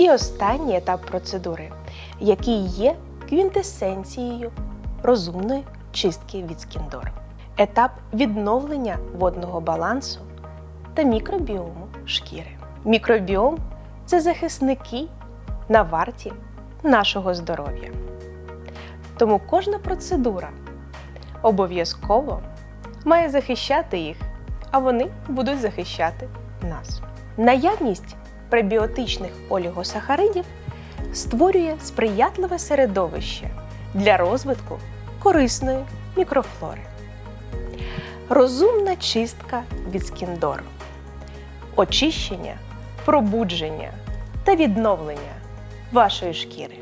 І останній етап процедури, який є квінтесенцією розумної чистки від скіндор. Етап відновлення водного балансу та мікробіому шкіри. Мікробіом це захисники на варті нашого здоров'я. Тому кожна процедура обов'язково має захищати їх, а вони будуть захищати нас. Наявність пребіотичних олігосахаридів створює сприятливе середовище для розвитку корисної мікрофлори. Розумна чистка від скіндору, очищення, пробудження та відновлення вашої шкіри.